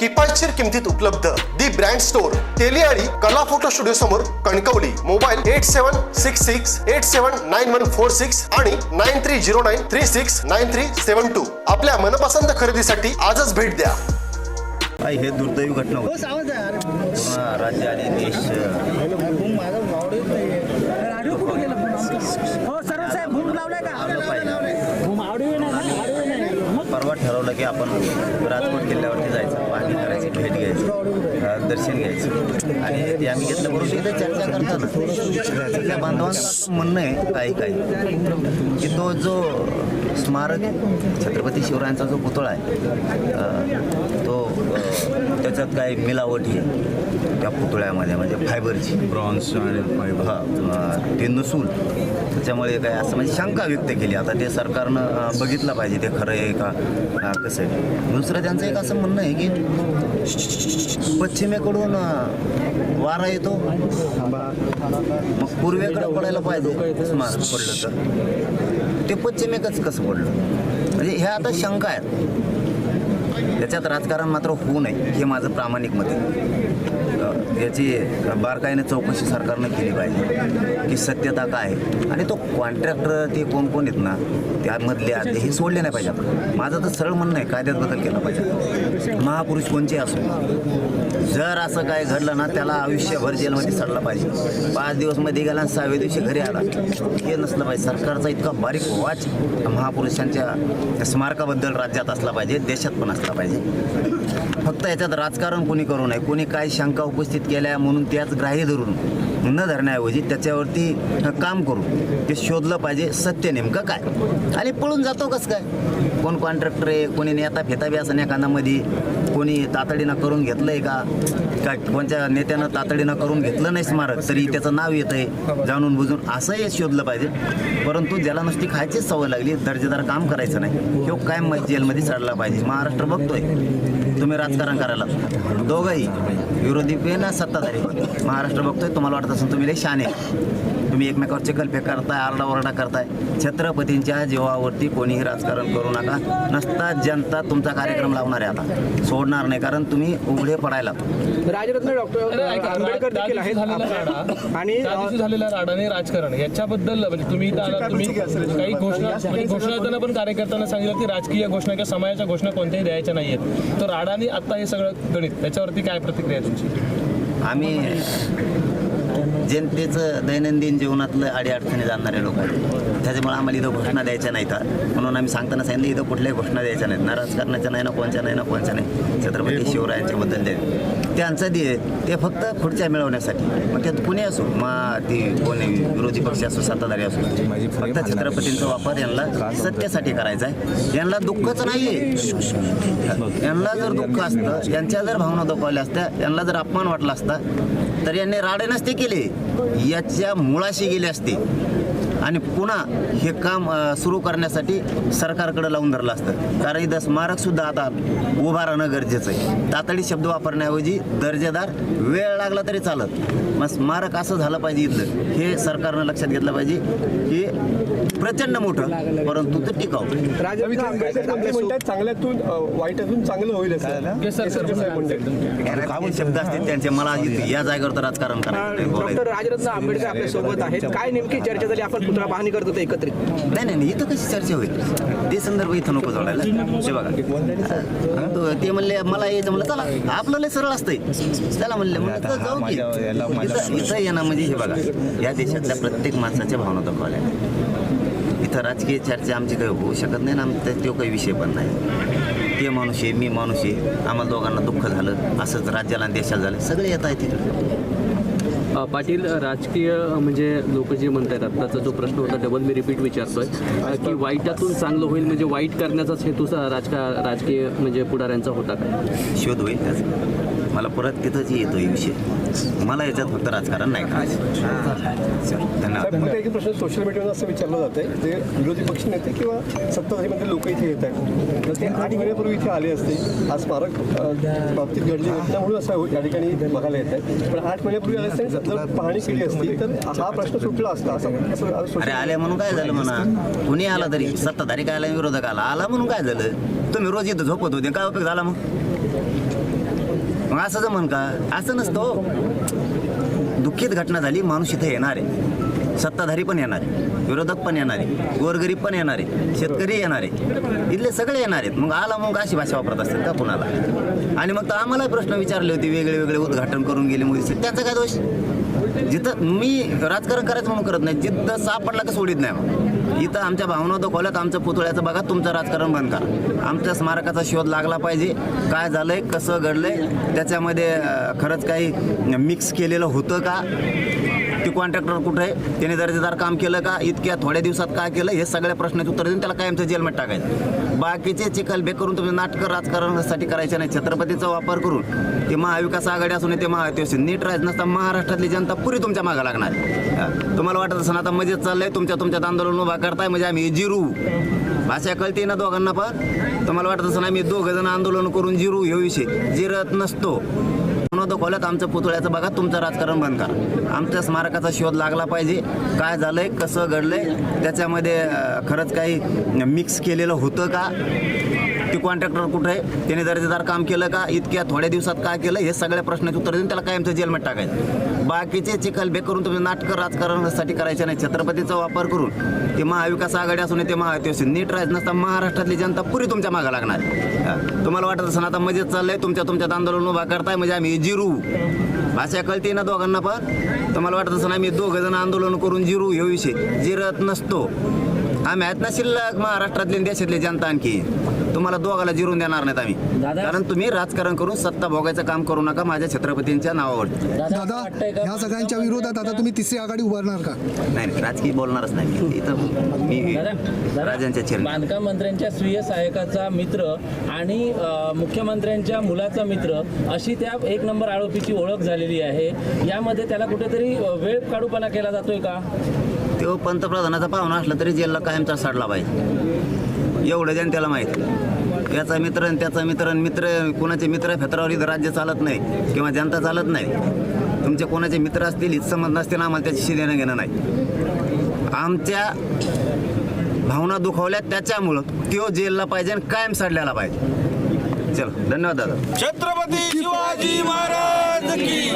किफायतशीर किमतीत उपलब्ध दी ब्रँड स्टोअर तेलियाळी कला फोटो स्टुडिओ समोर Kankavli mobile eight seven six six eight seven nine one four six आणि nine three zero nine three six nine three seven two आपल्या मनपसंत खरेदीसाठी आजच भेट द्या आई हे दुर्दैवी घटना हो होती पूर्ण राज्य आणि देश भूम माझा वावडीच नाही राजू कुठे गेला हो सरळ साहेब भूम लावलाय का आलं पाहिजे भूम आवडी नाही आवडी नाही मग परवा ठरवलं की आपण राजकोट किल्ल्यावरती जायचं पाहणी करायची भेट घ्यायची अं, दर्शन घ्यायचं आणि ते आम्ही घेतलं बरोबर तिथे चर्चा करताना तिथल्या बांधवांचं म्हणणं आहे काही काही की तो जो स्मारक छत्रपती शिवरायांचा जो पुतळा आहे त्याच्यात काही मिलावट आहे त्या पुतळ्यामध्ये म्हणजे फायबरची. ब्रॉन्झ आणि फायबर. हा ते नसून. त्याच्यामुळे काय असं म्हणजे शंका व्यक्त केली. आता ते सरकारनं बघितलं पाहिजे ते खरं आहे का कसं आहे. दुसरं त्यांचं एक असं म्हणणं आहे की पश्चिमेकडून वारा येतो. मग पूर्वेकडे पडायला पाहिजे. स्मारक पडलं तर. ते पश्चिमेकच कसं पडलं? म्हणजे ह्या आता शंका आहेत. त्याच्यात राजकारण मात्र होऊ नये हे माझं प्रामाणिक मत आहे. याची बारकाईने चौकशी सरकारनं केली पाहिजे की सत्यता काय आहे. आणि तो कॉन्ट्रॅक्टर ते कोण कोण आहेत ना त्यामधले आदले हे सोडले नाही पाहिजे आपण माझं तर सरळ म्हणणं आहे कायद्यात बदल केला पाहिजे. महापुरुष कोणचे असो जर असं काय घडलं ना त्याला आयुष्यभर जेलमध्ये सडला पाहिजे. पाच दिवसमध्ये गेला आणि सहाव्या दिवशी घरी आला. हे नसलं पाहिजे. सरकारचा इतका बारीक वाच महापुरुषांच्या स्मारकाबद्दल राज्यात असला पाहिजे देशात पण असला पाहिजे. फक्त याच्यात राजकारण कोणी करू नये कोणी काय शंका उपस्थित केल्या म्हणून त्याच ग्राह्य धरून न धरण्याऐवजी त्याच्यावरती काम करू ते शोधलं पाहिजे सत्य नेमकं काय? आणि पळून जातो कसं काय? कोण कॉन्ट्रॅक्टर आहे कोणी नेता फेता बी असं एखादामध्ये कोणी तातडीनं करून घेतलंय का? का कोणत्या नेत्यानं तातडीनं करून घेतलं नाही स्मारक तरी त्याचं नाव येत आहे जाणून बुजून. असंही शोधलं पाहिजे. परंतु ज्याला नुसती खायचीच सवय लागली दर्जेदार काम करायचं नाही. तो काय म- जेलमध्ये चढला पाहिजे. महाराष्ट्र बघतोय. तुम्ही राजकारण करायला दोघंही विरोधी पे ना सत्ताधारी. महाराष्ट्र बघतोय. तुम्हाला वाटत असेल तुम्ही लय शाने तुम्ही एकमेकावर चिकलफेक करताय आरडाओरडा करताय. छत्रपतींच्या जीवावरती कोणीही राजकारण करू नका. नसता जनता तुमचा कार्यक्रम लावणार आहे आता. सोडणार नाही कारण तुम्ही उघडे पडायला राजरत्न डॉक्टर आंबेडकर देखील आहेत झालेला राडा. आणि झालेला राडा आणि राजकारण. याच्याबद्दल म्हणजे तुम्ही इथं आलात, तुम्ही काही घोषणा म्हणजे घोषणा देताना पण कार्यकर्त्यांना सांगितलं की राजकीय घोषणा किंवा समाजाच्या घोषणा कोणत्याही द्यायच्या नाहीयेत. तर राडाने आता हे सगळं गणित. त्याच्यावरती काय प्रतिक्रिया तुमची? आम्ही जनतेचं दैनंदिन जीवनातलं अडीअडचणी जाणणारे लोक आहेत. त्याच्यामुळे आम्हाला इथं घोषणा द्यायच्या नाहीत म्हणून आम्ही सांगताना सांगितलं इथं कुठल्याही घोषणा द्यायच्या नाहीत. ना राजकारणाच्या नाही ना कोणच्या नाही ना कोणच्या नाही. छत्रपती शिवरायांच्या बद्दल दे त्यांचं दे ते फक्त खुर्च्या मिळवण्यासाठी. मग त्यात कुणी असो मग ती कोणी विरोधी पक्ष असो सत्ताधारी असो फक्त छत्रपतींचा वापर यांना सत्तेसाठी करायचा आहे. यांना दुःखच नाही यांना जर दुःख असतं यांच्या जर भावना दुखावल्या असत्या यांना जर अपमान वाटला असता तर यांनी राडे नसते केले. याच्या मुळाशी गेले असते. आणि पुन्हा हे काम सुरू करण्यासाठी सरकारकडे लावून धरलं असतं. कारण इथं स्मारकसुद्धा आता उभा राहणं गरजेचं आहे. तातडी शब्द वापरण्याऐवजी दर्जेदार वेळ लागला तरी चालत. मग स्मारक असं झालं पाहिजे इथलं. हे सरकारनं लक्षात घेतलं पाहिजे की प्रचंड मोठं परंतु ते टिकाऊ. म्हणतात चांगल्यातून वाईटातून चांगलं होईल शब्द असतील त्यांचे मला इथे या जागेवर तर राजकारण करायचं. नाही, डॉक्टर राजरत्न आंबेडकर आपल्यासोबत आहेत. काय नेमकी चर्चा झाली? आपण पुतळा पाहणी करत होते एकत्रित. नाही नाही नाही, इथं कशी चर्चा होईल? ते संदर्भ इथं नको जोडायला. ते बघा. हा, तो- ते म्हणले मला यायचं म्हणलं चला. आपलं लय सरळ असतंय. त्याला म्हणले म्हणलं तर जाऊ की. इथं इथं येणं म्हणजे हे बघा या देशातल्या प्रत्येक माणसाच्या भावना दाखवल्या. इथं राजकीय चर्चा आमची काही होऊ शकत नाही ना आमचा तो काही विषय पण नाही. ते माणूस आहे मी माणूस आहे. आम्हाला दोघांना दुःख झालं असंच राज्याला आणि देशाला झालं. सगळे येत आहेत तिकडे पाटील राजकीय म्हणजे लोक जे म्हणतात आत्ताचा जो प्रश्न होता डबल मी रिपीट विचारतोय. की वाईटातून चांगलं होईल म्हणजे वाईट करण्याचाच हेतू सा- राजका राजकीय म्हणजे पुढाऱ्यांचा होता काय शोध होईल त्याचा. मला परत तिथंच येतो हे विषय. मला याच्यात फक्त राजकारण नाही करायचं. फक्त एक प्रश्न सोशल मीडियावर असं विचारलं जातंय जे विरोधी पक्ष नेते किंवा सत्ताधारीमध्ये लोक इथे येत आहेत तर ते आठ महिन्यापूर्वी इथे आले असते. आज स्मारक बाबतीत घडली घटना म्हणून असं या ठिकाणी बघायला येत आहे. पण आठ महिन्यापूर्वी आले असते जर पाहणी केली असती तर हा प्रश्न सुटला असता. असं अरे आले म्हणून काय झालं म्हणा? कुणी आला तरी? सत्ताधारी काय आला विरोधक आला? आला म्हणून काय झालं? तुम्ही रोज इथं झोपत होते. काय उपयोग झाला मग? मग असं म्हण का? असं नसतं हो. दुःखित घटना झाली माणूस इथं येणार आहे. सत्ताधारी पण येणार आहे विरोधक पण येणार आहे गोरगरीब पण येणार आहे शेतकरी येणार आहे इथले सगळे येणार आहेत. मग आला मग अशी भाषा वापरत असतात का कुणाला? आणि मग तर आम्हाला प्रश्न विचारले होते वेगळे वेगळे उद्घाटन करून गेले मोदी त्यांचा काय दोष? जिथं मी राजकारण करायचं म्हणून करत नाही जिथं सापडला का सोडित नाही मग इथं आमच्या भावना दाखवल्यात आमचं पुतळ्याचं बघा तुमचं राजकारण बंद करा. आमच्या स्मारकाचा शोध लागला पाहिजे काय झालंय कसं घडलंय त्याच्यामध्ये खरंच काही मिक्स केलेलं होतं का? ती कॉन्ट्रॅक्टर कुठं आहे? त्याने दर्जेदार काम केलं का? इतक्या थोड्या दिवसात काय केलं? हे सगळ्या प्रश्नाचे उत्तर देऊन त्याला कायमचं जेलमध्ये टाकायचं. बाकीचे चिखल करून तुम्ही नाटकं राजकारणासाठी करायचे नाही. छत्रपतीचा वापर करून ते महाविकास आघाडी असून ते महायुती असून नीट राहायचं नसता महाराष्ट्रातली जनता पुरी तुमच्या मागं लागणार. तुम्हाला वाटत असं आता मजेत चाललंय तुमच्या तुमच्यात आंदोलन उभा करताय म्हणजे आम्ही जिरू. भाषा कळते ना दोघांना पण? तुम्हाला वाटत असं आम्ही दोघं जण आंदोलन करून जिरू. हे विषय जिरत नसतो. म्हणून खोल्यात आमचं पुतळ्याचं बघा तुमचं राजकारण बंद करा. आमच्या स्मारकाचा शोध लागला पाहिजे. काय झालंय कसं घडलंय त्याच्यामध्ये खरंच काही मिक्स केलेलं होतं का? ती कॉन्ट्रॅक्टर कुठं आहे? त्याने दर्जेदार काम केलं का? इतक्या थोड्या दिवसात काय केलं? हे सगळ्या प्रश्नाचे उत्तर देऊन त्याला कायमचं जेलमध्ये टाकायचं. बाकीचे चिखल करून तुम्ही नाटकं राजकारणासाठी करायचे नाही. छत्रपतीचा वापर करून ते महाविकास आघाडी असून ते महायुती असून नीट राहत नसता महाराष्ट्रातली जनता पुरी तुमच्या मागं लागणार. तुम्हाला वाटत असं आता मजेत चाललंय तुमच्या तुमच्यात आंदोलन उभा करताय म्हणजे आम्ही जिरू. भाषा कळते ना दोघांना पण? तुम्हाला वाटत असं आम्ही दोघं जण आंदोलन करून जिरू हे विषय जिरत नसतो. आम्ही आहेत ना शिल्लक महाराष्ट्रातले देशातली देशातले जनता आणखी. तुम्हाला दोघाला जिरून देणार नाहीत आम्ही. कारण तुम्ही राजकारण करून सत्ता भोगायचं काम करू नका माझ्या छत्रपतींच्या नावावर. दादा ह्या सगळ्यांच्या विरोधात आता तुम्ही तिसरी आघाडी उभारणार का? नाही नाही, राजकीय बोलणारच नाही. मी. इथं मी राजांच्या बांधकाम मंत्र्यांच्या स्वीय सहायकाचा मित्र आणि अ, मुख्यमंत्र्यांच्या मुलाचा मित्र अशी त्या एक नंबर आरोपीची ओळख झालेली आहे. यामध्ये त्याला कुठेतरी अ, वेळ काढूपणा केला जातोय का? तो पंतप्रधानाचा पाहुणा असला तरी जेलला कायमचा साडला पाहिजे. एवढं जनतेला माहीत. याचा मित्र आणि त्याचा मित्र आणि मित्र कोणाचे मित्र फेत्रावर इथं राज्य चालत नाही किंवा जनता चालत नाही. तुमचे कोणाचे मित्र असतील हित संबंध नसतील आम्हाला त्याच्याशी देणं घेणं नाही. आमच्या भावना दुखावल्या त्याच्यामुळं तो जेलला पाहिजे आणि कायम साडल्याला पाहिजे. चलो धन्यवाद दादा. छत्रपती शिवाजी महाराज की